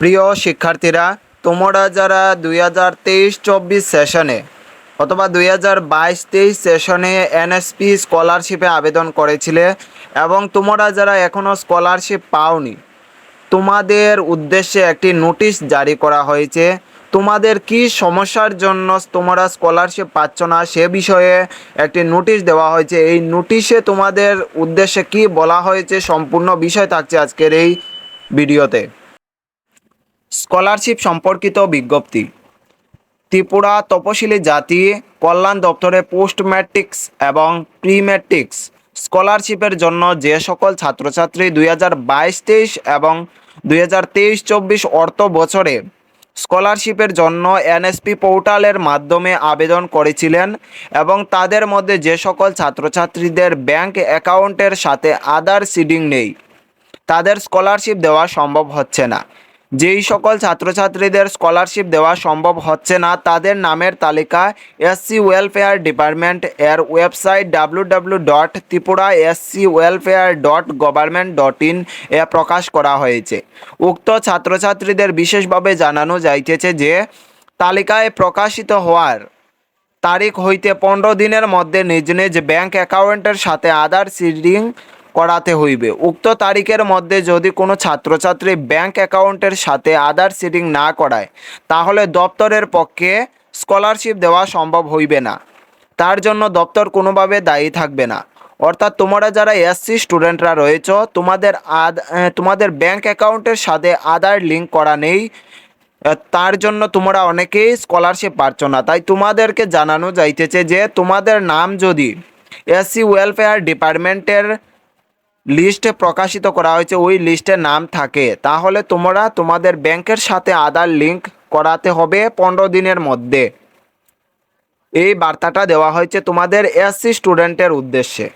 প্রিয় শিক্ষার্থীরা, তোমরা যারা দুই হাজার তেইশ চব্বিশ সেশনে অথবা দুই হাজার বাইশ তেইশ সেশনে এনএসপি স্কলারশিপে আবেদন করেছিলে এবং তোমরা যারা এখনও স্কলারশিপ পাওনি, তোমাদের উদ্দেশ্যে একটি নোটিশ জারি করা হয়েছে। তোমাদের কি সমস্যার জন্য তোমরা স্কলারশিপ পাচ্ছ না সে বিষয়ে একটি নোটিশ দেওয়া হয়েছে। এই নোটিশে তোমাদের উদ্দেশ্যে কি বলা হয়েছে সম্পূর্ণ বিষয় থাকছে আজকের এই ভিডিওতে স্কলারশিপ সম্পর্কিত বিজ্ঞপ্তি। ত্রিপুরা তপশিলি জাতি কল্যাণ দপ্তরে পোস্ট ম্যাট্রিক্স এবং প্রি ম্যাট্রিক্স স্কলারশিপের জন্য যে সকল ছাত্রছাত্রী দুই হাজার বাইশ তেইশ এবং দুই হাজার তেইশ চব্বিশ অর্থ বছরে স্কলারশিপের জন্য এনএসপি পোর্টালের মাধ্যমে আবেদন করেছিলেন এবং তাদের মধ্যে যে সকল ছাত্রছাত্রীদের ব্যাংক অ্যাকাউন্টের সাথে আধার সিডিং নেই। তাদের স্কলারশিপ দেওয়া সম্ভব হচ্ছে না। যেই সকল ছাত্রছাত্রীদের স্কলারশিপ দেওয়া সম্ভব হচ্ছে না, তাদের নামের তালিকা এসসি ওয়েলফেয়ার ডিপার্টমেন্ট এর website W dot Tripura SC welfare dot government dot in এ প্রকাশ করা হয়েছে। উক্ত ছাত্রছাত্রীদের বিশেষভাবে জানানো যাইতেছে যে, তালিকায় প্রকাশিত হওয়ার তারিখ হইতে পনেরো দিনের মধ্যে নিজ নিজ ব্যাংক অ্যাকাউন্টের সাথে আধার সিডিং করাতে হইবে। উক্ত তারিখের মধ্যে যদি কোনো ছাত্রছাত্রী ব্যাংক অ্যাকাউন্টের সাথে আধার সিডিং না করায়, তাহলে দপ্তরের পক্ষে স্কলারশিপ দেওয়া সম্ভব হইবে না। তার জন্য দপ্তর কোনোভাবে দায়ী থাকবে না। অর্থাৎ তোমরা যারা এসসি স্টুডেন্টরা রয়েছ, তোমাদের আদ তোমাদের ব্যাংক অ্যাকাউন্টের সাথে আধার লিঙ্ক করা নেই তার জন্য তোমরা অনেকেই স্কলারশিপ পাচ্ছ না। তাই তোমাদেরকে জানানো যাইতেছে যে তোমাদের নাম যদি এসসি ওয়েলফেয়ার ডিপার্টমেন্টের লিস্টে প্রকাশিত করা হয়েছে, ওই লিস্টে নাম থাকে। তাহলে তোমরা তোমাদের ব্যাংকের সাথে আধার লিঙ্ক করাতে হবে পনেরো দিনের মধ্যে। এই বার্তাটা দেওয়া হয়েছে তোমাদের এসসি স্টুডেন্টের উদ্দেশ্যে।